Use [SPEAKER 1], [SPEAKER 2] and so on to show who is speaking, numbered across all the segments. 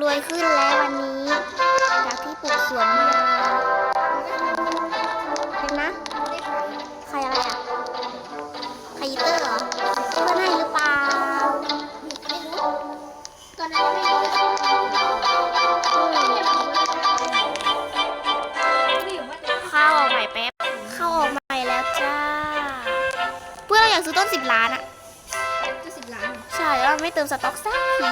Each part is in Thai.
[SPEAKER 1] รวยขึ้นแล้ววันนี้ จากที่ปลูกสวนมาเป็นนะใครอะไรอะใครอีเตอร์เหรอเพื่อนให้หรือเปล่า
[SPEAKER 2] ตอนนั้นไม่รู้เลยไม่อยู่ว่าจะ
[SPEAKER 1] เข้าวออกใหม่แป๊บข้าวออกใหม่แล้วจ้า เพื่อนเราอยากซื้อต้นสิบล้านอะ
[SPEAKER 2] จะสิบล้าน
[SPEAKER 1] ใช่แล้วไม่เติมสต็อกสักที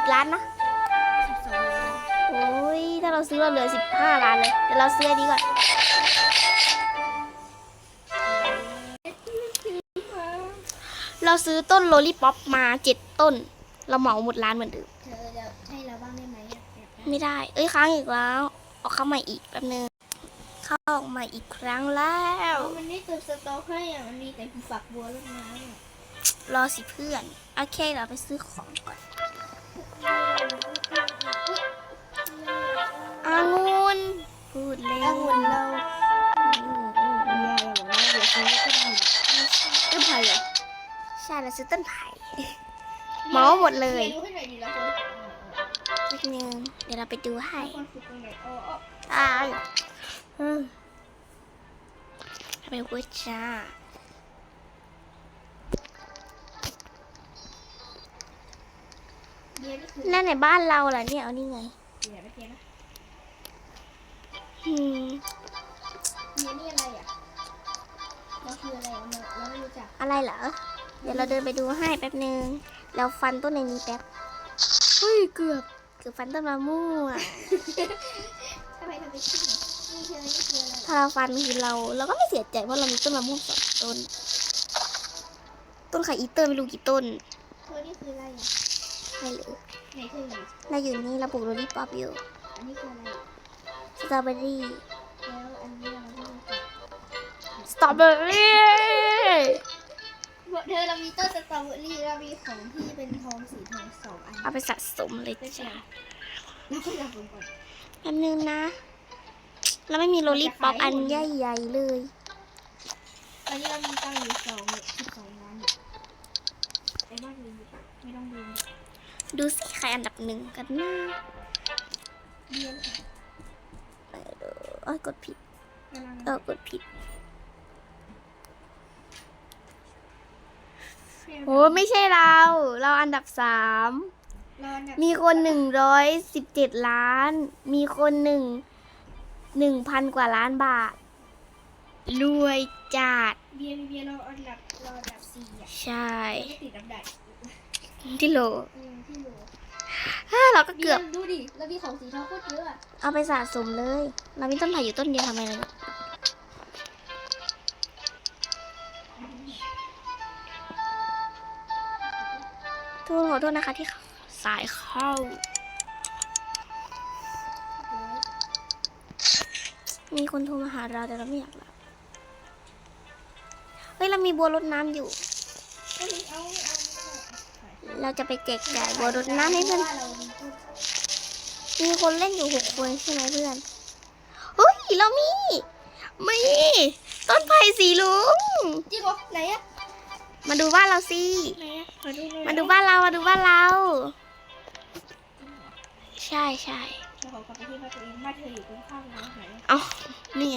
[SPEAKER 1] บล้านนะ
[SPEAKER 2] สิบสองล้าน
[SPEAKER 1] โอ้ยถ้าเราซื้อเราเหลือสิบห้าล้านเลยเดี๋ยวเราซื้ออันนี้ก่อนเราซื้อต้นโลลี่ป๊อปมาเจ็ดต้น เราเหมาหมดร้านเหมือนเดิม
[SPEAKER 2] เธอจะให้เราบ้างได้ไหมอยากอยากได้
[SPEAKER 1] ไม่ได้ เอ้ยค้างอีกแล้วเอาเข้าใหม่อีกแป๊บนึงเข้าออกใหม่อีกครั้งแล้ว
[SPEAKER 2] เอามันไม่เติมสต๊อกให้อะมันมีแต่ฝักบัวลูกไม้อะ
[SPEAKER 1] รอสิเพื่อน โอเคเราไปซื้อของก่อน อางุ่นพูดเล่น
[SPEAKER 2] องุ่นเราอืมอืมอืมอย่าอย่าบอกนเดี๋ยวซื้อต้นไผ่เหรอ
[SPEAKER 1] ใช่เราซื้อต้นไผ่เหมาหมดเลย
[SPEAKER 2] นรู้ให้หน่อยดีละคน
[SPEAKER 1] แป๊บนึงเดี๋ยวเราไปดูให้
[SPEAKER 2] ไหนอ๋ออ๋อ
[SPEAKER 1] อ้าวอืมไปเวอร์จ้า
[SPEAKER 2] นี่คือ
[SPEAKER 1] นั่นในบ้านเราเหรอเนี่ยเอานี่ไง
[SPEAKER 2] เบียร์นะเบียร์นะ
[SPEAKER 1] อืม
[SPEAKER 2] เบียร์นี่อะไรอะเราคืออะไรเราเราไม่รู้จัก
[SPEAKER 1] อะไรเหรอ เดี๋ยวเราเดินไปดูให้แป๊บนึงเราฟันต้นในนี้แป๊บเฮ้ยเกือบเกือบฟันต้นมะม่วง
[SPEAKER 2] ทำไมทำไมคิดอะนี่คือนี่คืออะไร
[SPEAKER 1] ถ้าเราฟันคือเรา เราก็ไม่เสียใจเพราะเรามีต้นมะม่วงสองต้น ต้นไข่อีเตอร์ไม่รู้กี่ต้น
[SPEAKER 2] เธอนี่คืออะไรอะ
[SPEAKER 1] ไม่รู้
[SPEAKER 2] ไหนเธออยู่
[SPEAKER 1] เราอยู่นี่เราปลูกโรลลี่ป๊อปอยู่
[SPEAKER 2] อันนี้คืออะไรอะ
[SPEAKER 1] สตรอเบอรี่
[SPEAKER 2] แล้วอันนี้เราไม่รู้จัก
[SPEAKER 1] สตรอเบอรี่
[SPEAKER 2] บอกเธอเรามีต้นสตรอเบอรี่เรามีของที่เป็นทองสีทองสองอัน
[SPEAKER 1] เอาไปสะสมเลย
[SPEAKER 2] ไม่ใช่
[SPEAKER 1] จ้ะ
[SPEAKER 2] แล้วก็อยากลงก่อน
[SPEAKER 1] แป๊บนึงนะ เราไม่มีโรลลี่ป๊อปอันใหญ่ๆเลย
[SPEAKER 2] ตอนนี้เรามีตังค์อยู่สองสิบสองล้านเนี่ยไอ้บ้านมีไม่ต้องดู
[SPEAKER 1] ดูสิใครอันดับหนึ่งกันนะ
[SPEAKER 2] เบียร์
[SPEAKER 1] เอ้ยกดผิด
[SPEAKER 2] กำลัง
[SPEAKER 1] เออ กดผิดโอ้ไม่ใช่เรา เราอันดับสาม
[SPEAKER 2] รอเนี่ย
[SPEAKER 1] มีคนหนึ่งร้อยสิบเจ็ดล้าน มีคนหนึ่งหนึ่งพันกว่าล้านบาท รวยจัด
[SPEAKER 2] เบียร์เบียร์เราอันดับเราอันดับสี่อะ
[SPEAKER 1] ใช่
[SPEAKER 2] เราไม่ติดอันดับ
[SPEAKER 1] ที่โหล
[SPEAKER 2] อืมที่โหล
[SPEAKER 1] ฮ่าเราก็
[SPEAKER 2] เบี
[SPEAKER 1] เกื
[SPEAKER 2] ย
[SPEAKER 1] อบ
[SPEAKER 2] ร์ดูดิเรามีของสีทองโคตรเยอะอะ
[SPEAKER 1] เอาไปสะสมเลย เรามีต้นไผ่อยู่ต้นเดียวทำไมล่ะเนี่ยโทษขอโทษนะคะที่สายเข้า มีคนโทรมาหาเราแต่เราไม่อยากรับเฮ้ย เรามีบัวรดน้ำอยู่
[SPEAKER 2] เอาเอาเอา เอา
[SPEAKER 1] เราจะไปแจกจ่ายบัวรดน้ำให้เพื่อน
[SPEAKER 2] ว่าเรามีต้น
[SPEAKER 1] มีคนเล่นอยู่หกคนใช่ไหมเพื่อนเฮ้ยเรามีมีต้นไผ่สีลุง
[SPEAKER 2] จริงเหรอไหนอะ
[SPEAKER 1] มาดูบ้านเราสิ
[SPEAKER 2] ไหนอะมาดูหน่อย
[SPEAKER 1] มาดูบ้านเรามาดูบ้านเรา ใช่ใช่
[SPEAKER 2] เราขอกลับไปที่บ้านตัวเองบ้านเธออยู่ตรงข้ามเราไหนอะ
[SPEAKER 1] เอานี่ไง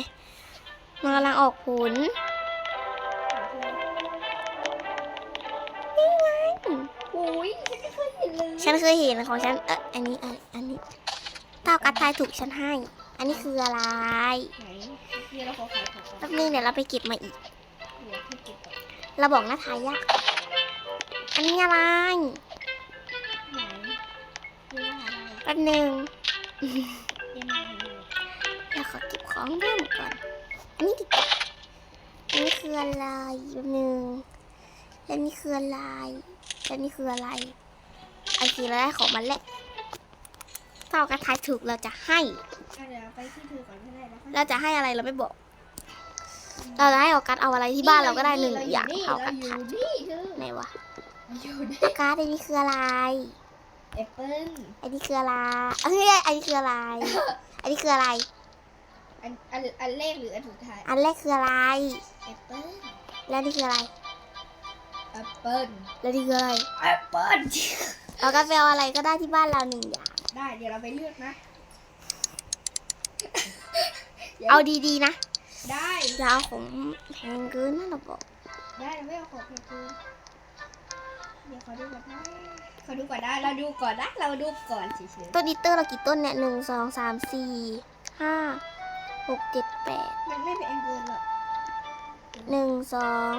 [SPEAKER 1] มันกำลังออกผล น
[SPEAKER 2] เลย
[SPEAKER 1] ฉันเคยเห็นของฉัน เอออันนี้เอันอันนี้ถ้ากัดทายถูกฉันให้ อันนี้คืออะไร
[SPEAKER 2] ไหนเดี๋ยวเราขอขายของก่อน
[SPEAKER 1] แป๊บนึงเดี๋ยวเราไปเก็บมาอีก
[SPEAKER 2] เดี๋ยวให้เก็บก่อน
[SPEAKER 1] เราบอกหน้าทายยากอันนี้อะไร
[SPEAKER 2] ไหนหาอะไร
[SPEAKER 1] แป๊บนึง
[SPEAKER 2] เดี๋ยวมาหาอะไร
[SPEAKER 1] เราขอเก็บของเริ่มก่อน อันนี้ดีกว่าอันนี้คืออะไรแป๊บนึงแล้วนี่คืออะไรแล้วนี่คืออะไร ไอทีเราได้ของมาแล้วถ้าเรากระทายถูกเราจะให้
[SPEAKER 2] อะเดี๋ยวไปที่เธอก่อนก็ได้แล้วค่อย
[SPEAKER 1] เราจะให้อะไรเราไม่บอก เราจะให้ออกัสเอาอะไรที่บ้านเราก็ได้หนึ่งอย่าง
[SPEAKER 2] นี่
[SPEAKER 1] เท่า
[SPEAKER 2] เรา
[SPEAKER 1] กัน
[SPEAKER 2] อยู่
[SPEAKER 1] ค่ะ
[SPEAKER 2] นี่เธอ
[SPEAKER 1] ไหนวะ
[SPEAKER 2] เราอยู่นี่
[SPEAKER 1] ออกัสอันนี้คืออะไร
[SPEAKER 2] แอปเปิ้ล
[SPEAKER 1] อันนี้คืออะไรเอ้ยอันนี้คืออะไรอันนี้คืออะไร
[SPEAKER 2] อันอันอันแรกหรืออันสุดท้าย
[SPEAKER 1] อันแรกคืออะไร
[SPEAKER 2] แอปเปิ้ล
[SPEAKER 1] แล้วนี่คืออะไร
[SPEAKER 2] แอปเปิ้ล
[SPEAKER 1] แล้วนี่คืออะไร
[SPEAKER 2] แอปเปิ้ล
[SPEAKER 1] เอากาแฟเอาอะไรก็ได้ที่บ้านเราหนึ่งอย่าง
[SPEAKER 2] ได้เดี๋ยวเราไปเลือกนะ
[SPEAKER 1] เอาดีๆนะ
[SPEAKER 2] ได้
[SPEAKER 1] อย่าเอาของแพงเกินนะเราบอก
[SPEAKER 2] ได้เราไม่เอาของแพงเกินเดี๋ยวขอดูก่อนนะขอดูก่อนได้เราดูก่อนนะเราดูก่อนเฉย
[SPEAKER 1] ต้นดิเตอร์เรากี่ต้นเนี่ยหนึ่งสองสามสี่ห้าหกเจ็ดแปด
[SPEAKER 2] ๆมันไม่เป็นเกินหรอก
[SPEAKER 1] หนึ่งสอง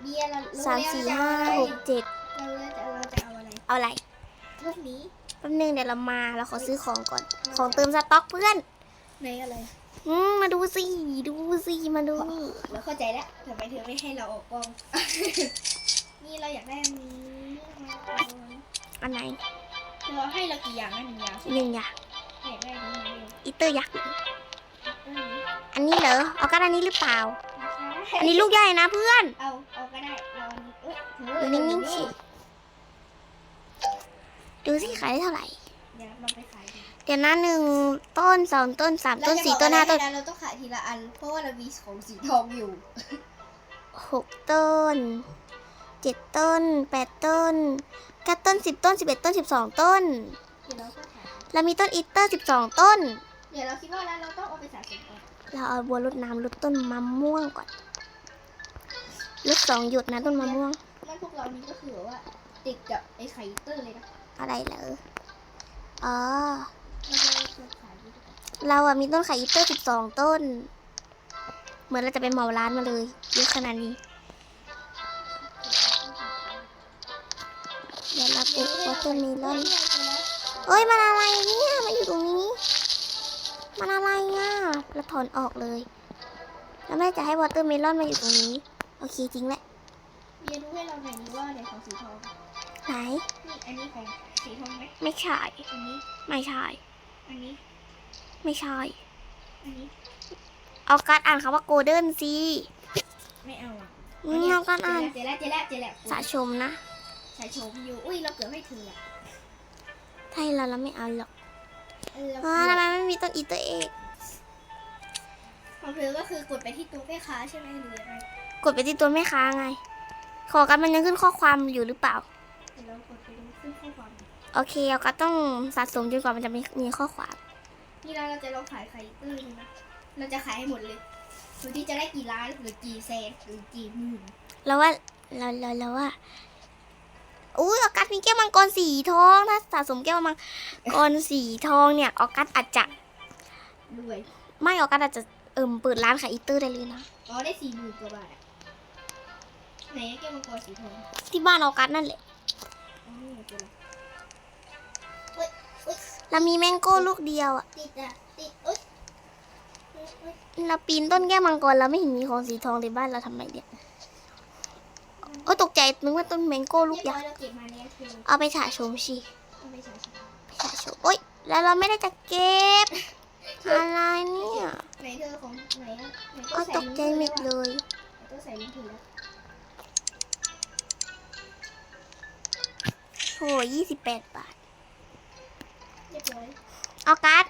[SPEAKER 2] เบียร์เรารู้
[SPEAKER 1] สาม
[SPEAKER 2] แล้ว
[SPEAKER 1] สี่
[SPEAKER 2] เรจะ
[SPEAKER 1] ห้า
[SPEAKER 2] เออะไร
[SPEAKER 1] หกเจ็ด
[SPEAKER 2] เรารู้แล้วเราจะเอาอะไร
[SPEAKER 1] เอาอะไร
[SPEAKER 2] ลูกนี้
[SPEAKER 1] แป๊บนึงเดี๋ยวเรามาเราขอซื้อของก่อน ของเติมสต็อกเพื่อน
[SPEAKER 2] ในอะไร
[SPEAKER 1] อืมมาดูสิดูสิมาดู
[SPEAKER 2] เราเข้าใจแล้วทำไมเธอไม่ให้เราออกกล้อง นี่เราอยากได้อันนี้มาก่อน
[SPEAKER 1] อันไหน
[SPEAKER 2] เธอให้เรากี่อย่างนะหนึ่งอย่างใช่ไหม
[SPEAKER 1] หนึ่งอย่าง
[SPEAKER 2] อยากได้อันนี้มาเร็ว
[SPEAKER 1] อีเตอร์ยักษ์
[SPEAKER 2] เออ
[SPEAKER 1] อันนี้เหรอเอากันอันนี้หรือเปล่า
[SPEAKER 2] ไม่ใช่
[SPEAKER 1] อันนี้ลูกใหญ่นะเพื่อน
[SPEAKER 2] เอาเอาก็ได้เราอันนี้เอ้ยเธอ
[SPEAKER 1] อยู่นิ่งๆสิ ดูสิขายได้เท่าไหร่
[SPEAKER 2] เดี๋ยวเราไปขายดี
[SPEAKER 1] เดี๋ยวนะหนึ่งต้นสองต้นสามต้นสี่ต้นห้าต้น
[SPEAKER 2] เราจะบอกอะไระเราต้องขายทีละอัน เพราะว่าเรามีของสีทองอยู่
[SPEAKER 1] หกต้นเจ็ดต้นแปดต้นเก้าต้นสิบต้นสิบเอ็ดต้นสิบสองต้น
[SPEAKER 2] เดี๋ยวเราก็ขาย
[SPEAKER 1] แล้วมีต้นอีเตอร์สิบสองต้น
[SPEAKER 2] เดี๋ยวเราคิดว่าแล้วเราต้องเอาไปสะสมก่อน
[SPEAKER 1] เราเอาบัวรดน้ำรดต้นมะม่วงก่อนรดสองหยดนะต้นมะม่วง
[SPEAKER 2] มันพวกเรานี่ก็คือแบบว่าติดกับไอ้ไข่เตอร์เลยนะ
[SPEAKER 1] อะไรเหรออ๋อ
[SPEAKER 2] เราจะเปิดขายดีกว่า
[SPEAKER 1] เราอะมีต้นไข่อีเตอร์สิบสองต้น เหมือนเราจะเป็นเหมาร้านมาเลยเยอะขนาดนี้ เดี๋ยวเราปลูกวอเตอร์เมลอนเอ้ย มันอะไรเนี่ย มันอยู่ตรงนี้ มันอะไรอะเราถอนออกเลย แล้วแม่จะให้วอเตอร์เมลอนมาอยู่ตรงนี้ โอเคจริงแหละ
[SPEAKER 2] เรียนรู้ให้เราหน่อยนี้ว่าไหนของสีทอง
[SPEAKER 1] ไหน
[SPEAKER 2] นี่อันนี้ของ สีทองไหม
[SPEAKER 1] ไม่ใช่
[SPEAKER 2] อันนี้
[SPEAKER 1] ไม่ใช่
[SPEAKER 2] อันนี้
[SPEAKER 1] ไม่ใช่
[SPEAKER 2] อันนี้
[SPEAKER 1] เอาการดอ่านคำว่าโกลเด้นสิ
[SPEAKER 2] ไม่เอาอะ
[SPEAKER 1] อืมเอาการดอ่าน
[SPEAKER 2] เจแล้วเจแล้วเจแล้ว
[SPEAKER 1] สะชมนะ
[SPEAKER 2] สายโฉมอยู่ อุ้ยเราเกือบให้เธออะ
[SPEAKER 1] ถ้าให้เราเราไม่เอาหรอก
[SPEAKER 2] เออเรา
[SPEAKER 1] อ่า
[SPEAKER 2] เกือบ
[SPEAKER 1] ทำไมไม่มีต้นอีเตอร์เอก
[SPEAKER 2] ของเธอก็คือกดไปที่ตัวแม่ค้าใช่ไหมหรือยังไง
[SPEAKER 1] กดไปที่ตัวแม่ค้าไง ขอกันมันยังขึ้นข้อความอยู่หรือเปล่า
[SPEAKER 2] เดี๋ยวเรากดไปดูขึ้นข้อความ
[SPEAKER 1] โอเคเอาก็ต้องสะสมจนกว่ามันจะมีมีข้อความ
[SPEAKER 2] นี่เราเราจะลองขายไข่ตื้นนะเราจะขายให้หมดเลยดูที่จะได้กี่ล้านหรือกี่แสนหรือกี่หมื่น
[SPEAKER 1] แล้วว่าเราเราเราว่าอุ้ยออกัสมีแก้วมังกรสีทองถ้าสะสมแก้วมังกรสีทองเนี่ยออกัสอาจจะ
[SPEAKER 2] รวย
[SPEAKER 1] ไม่ออกัสอาจจะเอิ่มเปิดร้านขายอีเตอร์ได้เลยนะ
[SPEAKER 2] อ๋อได้สี่หมื่นกว่าบาทอะไหนอะแก้วมังกรสีทอง
[SPEAKER 1] ที่บ้านออกัสนั่นแหละ เรามีแมงโก้ลูกเดียวอะ
[SPEAKER 2] ติดอะติดเอ้ยเอ้ยเอ้ย
[SPEAKER 1] เราปีนต้นแก้วมังกรเราไม่เห็นมีของสีทองในบ้านเราทำไมเนี่ยโอ้ยตกใจนึกว่าต้นแมงโก้ลูก
[SPEAKER 2] เรียบ
[SPEAKER 1] ยั
[SPEAKER 2] ร้
[SPEAKER 1] ก
[SPEAKER 2] อย
[SPEAKER 1] ษ์
[SPEAKER 2] เราเก็บมาแล้วเธอ
[SPEAKER 1] เอาไปฉาชมสิ
[SPEAKER 2] เอาไปใส่ใส่
[SPEAKER 1] ฉาชมโอ๊ยแล้วเราไม่ได้จะเก็บอะไรเนี่ย
[SPEAKER 2] ไหนเธอของไหนอะไหน
[SPEAKER 1] โอ้ยตกใจหมิดเลย
[SPEAKER 2] ต้องใส่ลิ้นถือแล้ว
[SPEAKER 1] โหยี่สิบแปดบาท
[SPEAKER 2] เรียบร้อย
[SPEAKER 1] ออกัส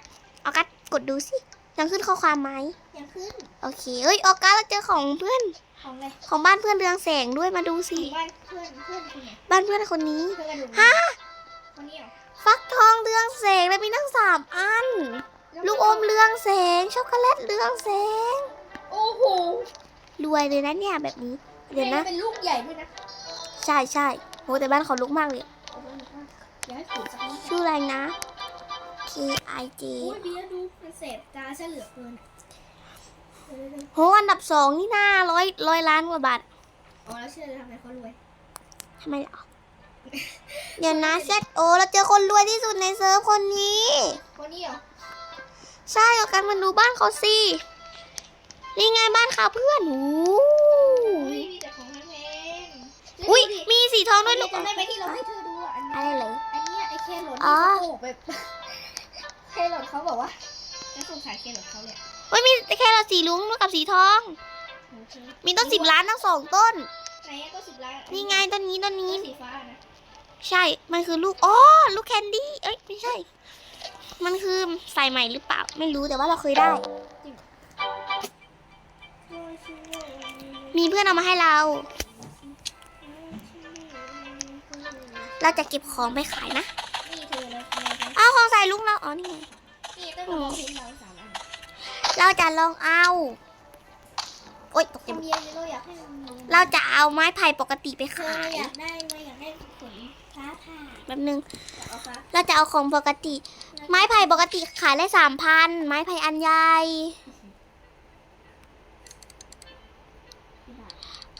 [SPEAKER 1] ออกัสกดดูสิยังขึ้นข้อความไหม
[SPEAKER 2] ยังขึ้น
[SPEAKER 1] โอเคเอ้ยออกัสเราเจอของเพื่อน
[SPEAKER 2] ของอะไร
[SPEAKER 1] ของบ้านเพื่อนเรืองแสงด้วยมาดู
[SPEAKER 2] ข
[SPEAKER 1] สิ
[SPEAKER 2] องบ้านเพื่อนเพื่อนคุณไง
[SPEAKER 1] บ้านเพื่อนคนนี้
[SPEAKER 2] เพื่อนกระดูก
[SPEAKER 1] ฮะ
[SPEAKER 2] คนนี้เหรอ
[SPEAKER 1] ฟักทองเรืองแสงแล้วมีทั้งสามอัน ลูกอมเรืองแสงช็อกโกแลตเรืองแสง
[SPEAKER 2] โอ้โห
[SPEAKER 1] รวยเลยนะเนี่ยแบบนี้เดี๋ยวนะ
[SPEAKER 2] เป็นลูกใหญ่ด้วยนะ
[SPEAKER 1] ใช่ใช่โหแต่บ้านเขาลุกมากเลย
[SPEAKER 2] โอ้โหอย่าให้ขุดสักนิด
[SPEAKER 1] ชื่ออะไรนะ K I J
[SPEAKER 2] โอ้ยเบียร์ดูมันเสพตาซะเหลือเกินอะเดี๋ยวๆ
[SPEAKER 1] โหอันดับสองนี่น่าร้อยร้อยล้านกว่าบาท
[SPEAKER 2] ๆอ๋อแล้วเชื่อเลยทำไมเขารวย
[SPEAKER 1] ทำไมล่ะเดี๋ยวนะเซตโอเราเจอคนรวยที่สุดในเซิร์ฟคนนี้
[SPEAKER 2] คนนี้เหรอ
[SPEAKER 1] ใช่เอากันมาดูบ้านเขาสิ นี่ไงบ้านเขาเพื่อนหู
[SPEAKER 2] อุ้ยมีแต่ของแพงๆ
[SPEAKER 1] อุ้ย
[SPEAKER 2] ดูดิ
[SPEAKER 1] มีสีทองด้วย
[SPEAKER 2] อัน
[SPEAKER 1] ลู
[SPEAKER 2] นี้
[SPEAKER 1] ก
[SPEAKER 2] จำได้ไหมที่เราให้เธอดูอะอัน
[SPEAKER 1] อะไร
[SPEAKER 2] นี้
[SPEAKER 1] เหรอ
[SPEAKER 2] อันเนี้ยไอเคโรด
[SPEAKER 1] อ๋
[SPEAKER 2] ที่
[SPEAKER 1] อ
[SPEAKER 2] เขาโขกแบบ เคโรดเขาบอกว่าจะสงสารเคโรดเขาเลยอะ
[SPEAKER 1] เฮ้ยมีแค่เราสีลุงกับสีทอง
[SPEAKER 2] โอเค
[SPEAKER 1] มีต้นสิบล้านทั้งสองต้น
[SPEAKER 2] ไหนอะก็สิบล้าน
[SPEAKER 1] นี่ไงต้นนี้ต้น
[SPEAKER 2] ต้
[SPEAKER 1] นี้
[SPEAKER 2] นสีฟ้านะ
[SPEAKER 1] ใช่ มันคือลูกอ๋อลูกแคนดี้ เอ้ยไม่ใช่ มันคือสายใหม่หรือเปล่า ไม่รู้แต่ว่าเราเคยได้ มีเพื่อนเอามาให้เรา เราจะเก็บของไปขายนะ
[SPEAKER 2] อ
[SPEAKER 1] งใส่ลุงเราอ๋อนี่ไง
[SPEAKER 2] นี่กระบองเพชรเราสามอัน
[SPEAKER 1] เราจะลองเอาโอ๊ยตกใจ
[SPEAKER 2] ทำเย็นเราอยากให้มันมี
[SPEAKER 1] เราจะเอาไม้ไผ่ปกติไป
[SPEAKER 2] เธอ
[SPEAKER 1] ขาย
[SPEAKER 2] อยากได้ไหมอยากได้ผลฟ้าผ่า
[SPEAKER 1] แป๊บนึง
[SPEAKER 2] อยากเอาฟ้า
[SPEAKER 1] เราจะเอาของปกติ ไม้ไผ่ปกติขายได้สามพันไม้ไผ่อันใหญ่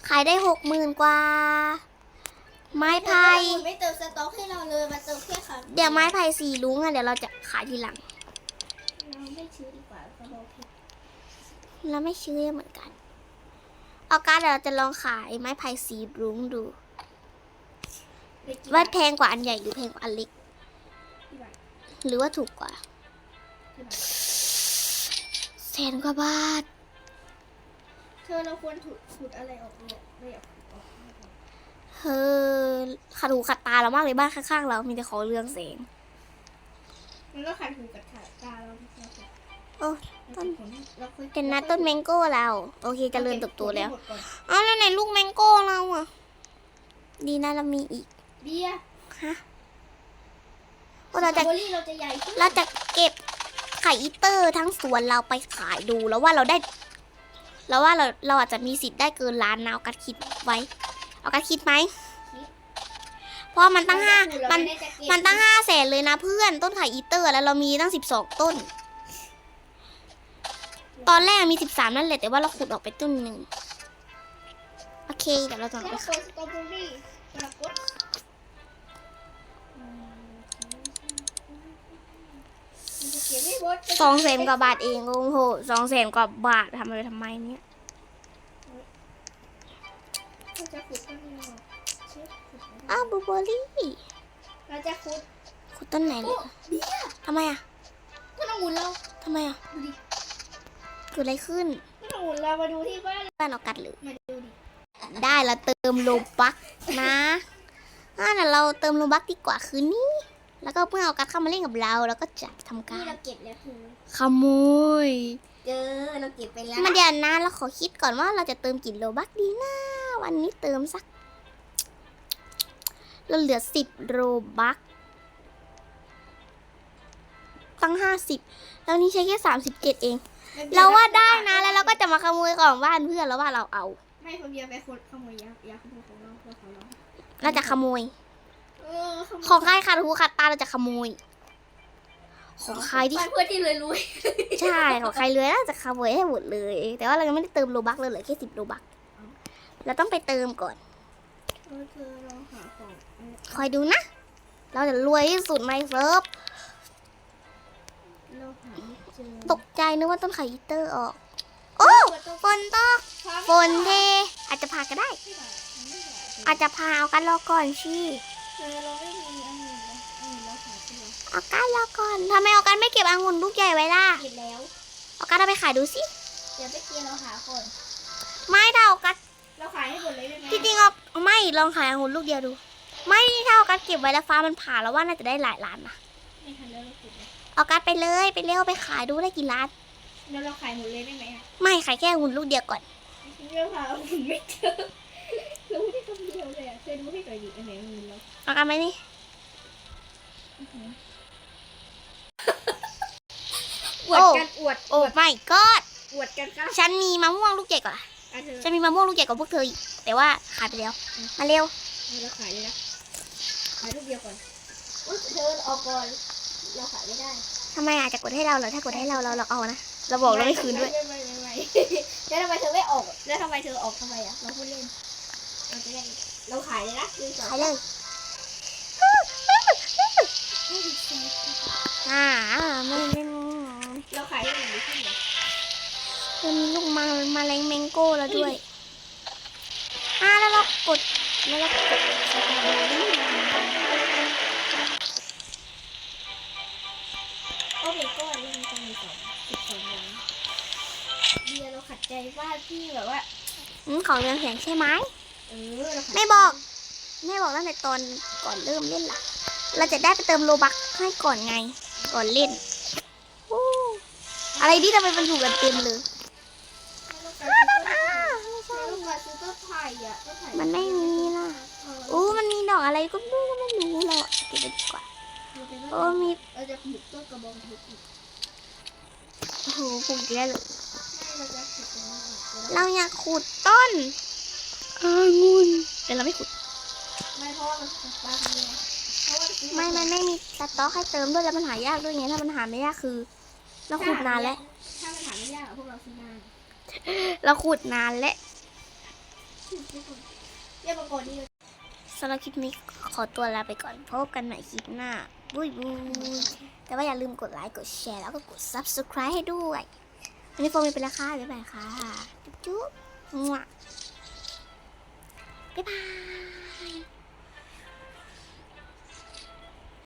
[SPEAKER 1] ขายได้หกหมื่นกว่า ไม้ไผ่
[SPEAKER 2] ไม่เติมสต็อกให้เราเลยมาเติมแค่ค่ะ
[SPEAKER 1] เดี๋ยวไม้ไผ่สีลุงอะเดี๋ยวเราจะขายทีหลัง
[SPEAKER 2] เราไม่ซื้อดีกว่ากระบอกเพชร
[SPEAKER 1] เราไม่เชื่อเหมือนกันเอาการดเดี๋ยวเราจะลองขายไม้ไผ่สีรุ้งดู
[SPEAKER 2] เด็กกี่
[SPEAKER 1] ว่า
[SPEAKER 2] บาท
[SPEAKER 1] แพงกว่าอันใหญ่หรือแพงกว่าอันเล็ก
[SPEAKER 2] กี่บาท
[SPEAKER 1] หรือว่าถูกกว่า
[SPEAKER 2] กี่บาท
[SPEAKER 1] แสนกว่าบาท
[SPEAKER 2] เธอเราควรถุดถุดอะไรออกเนี่ยไม่อยากขุดออก
[SPEAKER 1] เฮ้อขัดหูขัดตาเรามากเลยบ้านข้างๆเรา มีแต่ของเรืองแสง
[SPEAKER 2] มันก็ขัดหูกับขาตาเราไม่ใช่ค่ะ
[SPEAKER 1] โอ้
[SPEAKER 2] ต้นเราเคย
[SPEAKER 1] เป็นนะต้นแมงโก้เรา โอเคเจริญเติบโตแล้ว
[SPEAKER 2] เก็บก่อน
[SPEAKER 1] อ้าวแล้วไหนลูกแมงโก้เราอะ ดีนะเรามีอีก
[SPEAKER 2] เบียร์
[SPEAKER 1] ฮะว่าเรา
[SPEAKER 2] สตร
[SPEAKER 1] จะ
[SPEAKER 2] อเบอรี่เราจะใหญ่ขึ้น
[SPEAKER 1] เราจะเก็บไข่อีเตอร์ทั้งสวนเราไปขายดูแล้วว่าเราได้ แล้วว่าเราเราอาจจะมีสิทธิ์ได้เกินล้านนะเอากัดคิดไว้ เอากัดคิดไหมเพราะมันตั้งห้า
[SPEAKER 2] เรา
[SPEAKER 1] มัน
[SPEAKER 2] ไได้จะเก็บ
[SPEAKER 1] มันตั้งห้าแสนเลยนะเพื่อนต้นไข่อีเตอร์ แล้วเรามีตั้งสิบสองต้น ตอนแรกมีสิบสามนั่นแหละแต่ว่าเราขุดออกไปต้นหนึ่งโอเคเดี๋ยวเราจะเอา
[SPEAKER 2] แล้
[SPEAKER 1] ไป
[SPEAKER 2] ว
[SPEAKER 1] ขาย
[SPEAKER 2] สตรอเบอรี่ปรากฏอืมมันจะเก็บไม่หมด
[SPEAKER 1] สองแสนกว่าบาทเองโอ้โหสองแสนกว่าบาททำอะไรทำไมเนี่ย
[SPEAKER 2] จะขุดต้นนี้ออกเช็ดขุดไม่ได้
[SPEAKER 1] อ้าวบลูเบอร์รี่
[SPEAKER 2] เราจะขุด
[SPEAKER 1] ขุดต้นไหนเล
[SPEAKER 2] โอ้
[SPEAKER 1] ย
[SPEAKER 2] เบียร์
[SPEAKER 1] ทำไมอะ
[SPEAKER 2] ต้นองุ่นเรา
[SPEAKER 1] ทำไมอะ
[SPEAKER 2] ดูดิ
[SPEAKER 1] เกิดอะไรขึ้น
[SPEAKER 2] ต้นองุ่นเรามาดูที่บ้าน
[SPEAKER 1] บ้านเอากัดหรือ
[SPEAKER 2] มาดูดิ
[SPEAKER 1] ได้เราเติมโลบักนะอ่าเดี๋ยวเราเติมโลบักดีกว่าคืนนี้ แล้วก็เมื่อเอากัดเข้ามาเล่นกับเราเราก็จะทำกา
[SPEAKER 2] นี่
[SPEAKER 1] ร
[SPEAKER 2] เราเก็บแล้วคือ
[SPEAKER 1] ขโมย
[SPEAKER 2] เจอเราเก็บไปแล้ว
[SPEAKER 1] มาเดี๋ยวนะเราขอคิดก่อนว่าเราจะเติมกี่โลบักดีนะ วันนี้เติมสักเราเหลือสิบโลบักตั้งห้าสิบแล้วนี่ใช้แค่สามสิบเจ็ดเอง เราว่าได้นะ แล้วเราก็จะมาขโมยของบ้านเพื่อนแล้วว่าเราเอา
[SPEAKER 2] ไม่คนเดียวไปคนขโมยยายาขโมยของเราเราขอร้อง
[SPEAKER 1] เราจะขโมย
[SPEAKER 2] เออขโมย
[SPEAKER 1] ของใครขัดหูขัดตาเราจะขโมย ของใครที่
[SPEAKER 2] บ้านเพื่อนที่เลยรวย
[SPEAKER 1] ใช่ของใครเลยน่าจะขโมยให้หมดเลย แต่ว่าเรายังไม่ได้เติมโลบักเลยเหลือแค่สิบโลบัก เราต้องไปเติมก่อน
[SPEAKER 2] เออเธอเราหาของเออ
[SPEAKER 1] คอยดูนะ เราจะรวยที่สุดในเซิร์ฟ
[SPEAKER 2] เราหาไม่เจอ
[SPEAKER 1] ตกใจนึกว่าต้นไข่อีเตอร์ออก โอ้ฝนตกฝนเท อาจจะพาก็ได้
[SPEAKER 2] ไม่ได้ไม่ได้
[SPEAKER 1] อาจจะพาเอากันรอก่อนชี
[SPEAKER 2] เธอเราไม่มีอันนี้เลยอันนี้เราหาเจอ
[SPEAKER 1] เอากันรอก่อนทำไมเอากันไม่เก็บองุ่นลูกใหญ่ไว้ล่ะ
[SPEAKER 2] เก็บแล้ว
[SPEAKER 1] เอากันเอาไปขายดูสิ
[SPEAKER 2] เดี๋ยวไปเกียร์เราหาก่อน
[SPEAKER 1] ไม่ถ้าเอากัน
[SPEAKER 2] เราขายให้หมดเลยได้ไหม
[SPEAKER 1] ที่จริงเอาไม่ลองขายองุ่นลูกเดียวดู ไม่ถ้าเอากันเก็บไว้แล้วฟ้ามันผ่าแล้วว่าน่าจะได้หลายล้านนะ
[SPEAKER 2] ไม่ทันแล้วเราขุดเลย
[SPEAKER 1] เอากันไปเลยไปเร็วไปขายดูได้กี่ล้าน
[SPEAKER 2] แล้วเราขายหมดเลยได้ไหมอะ
[SPEAKER 1] ไม่ขายแค่องุ่นลูกเดียวก่อน
[SPEAKER 2] เราหาอันอื่นไม่เจอเราไม่ได้คำเดียวเลยอะเคยดูให้หน่อยดิอันไหนอันนี้เรา
[SPEAKER 1] เอากันไหมนี่
[SPEAKER 2] อวดกันอวด
[SPEAKER 1] โอ้ไม่ก็
[SPEAKER 2] อวดกันครับ
[SPEAKER 1] ฉันมีมะม่วงลูกใหญ่กว่า
[SPEAKER 2] อะเธอ
[SPEAKER 1] ฉันมีมะม่วงลูกใหญ่กว่าพวกเธออีกแต่ว่าขายไปแล้ว มาเร็ว
[SPEAKER 2] เราขายเลยนะขายรูปเดียวก่อนอุ๊ยเธอออกก่อนเราขายไม่ได้
[SPEAKER 1] ทำไมอาจจะกดให้เราเหรอถ้ากดให้เราเราเราเอานะเราบอกเราไม่คืนด้วย
[SPEAKER 2] ไม่ไม่ไม่ไม่แล้วทำไมเธอไม่ออกแล้วทำไมเธอออกทำไมอะเราพูดเล่นเราจะได้เราขายเลยนะคือสอง
[SPEAKER 1] ขายเลยอ่าไม่ไม่ มันมีลูกมามาแรงแมงโก้แล้วด้วยอ่าแล้วเรากดแล้วเรากดสตรอเบ
[SPEAKER 2] โอเคก็เรื่องจะมีสองสิบสองวันเดียวเราขัดใจว่าพี่แบบว่า
[SPEAKER 1] ของเรืองแสงใช่ไหม
[SPEAKER 2] เออ
[SPEAKER 1] ไม่บอก ไม่บอกตั้งแต่ตอนก่อนเริ่มเล่นล่ะ เราจะได้ไปเติมโลบักให้ก่อนไง ก่อนเล่นออะไรที่ทำไมมันถูกกันเต็มเลย มันไม่มีล่ะ
[SPEAKER 2] เโอ้
[SPEAKER 1] มันมีดอกอะไรก็ไม่ก็ไม่รู้เราอะเก็บไปดีกว่าโอ้มี
[SPEAKER 2] เราจะปลูกต้นกระบองเพชรอีก
[SPEAKER 1] โอ้โหปลูกเยอะเลย
[SPEAKER 2] ไม่เราจะปลูกตรงนี้อีกเดี๋ยวเรา
[SPEAKER 1] เราอยากขุดต้นองุ่นแต่เราไม่ขุด
[SPEAKER 2] ไม่เพราะว่ามันปลูกบ้านเลยเพราะว่าซื้อ
[SPEAKER 1] ไม่มันไม่มีสต๊อกให้เติมด้วยแล้วมันหายากด้วยไงถ้ามันหาไม่ยากคือเราขุดนานแล้ว
[SPEAKER 2] ถ้ามันหาไม่ยากอะพวกเราซื้อนาน
[SPEAKER 1] เราขุดนานแล้ว
[SPEAKER 2] เรียกมาก่อนนี่
[SPEAKER 1] สำหรับคลิปนี้ขอตัวลาไปก่อนพบกันใหม่คลิปหน้าบุยบุยแต่ว่าอย่าลืมกดไลค์กดแชร์แล้วก็กด subscribe ให้ด้วยวันนี้โฟมไปแล้วค่ะบ๊ายบายค่ะจุ๊บจุ๊บมั่วบ๊ายบาย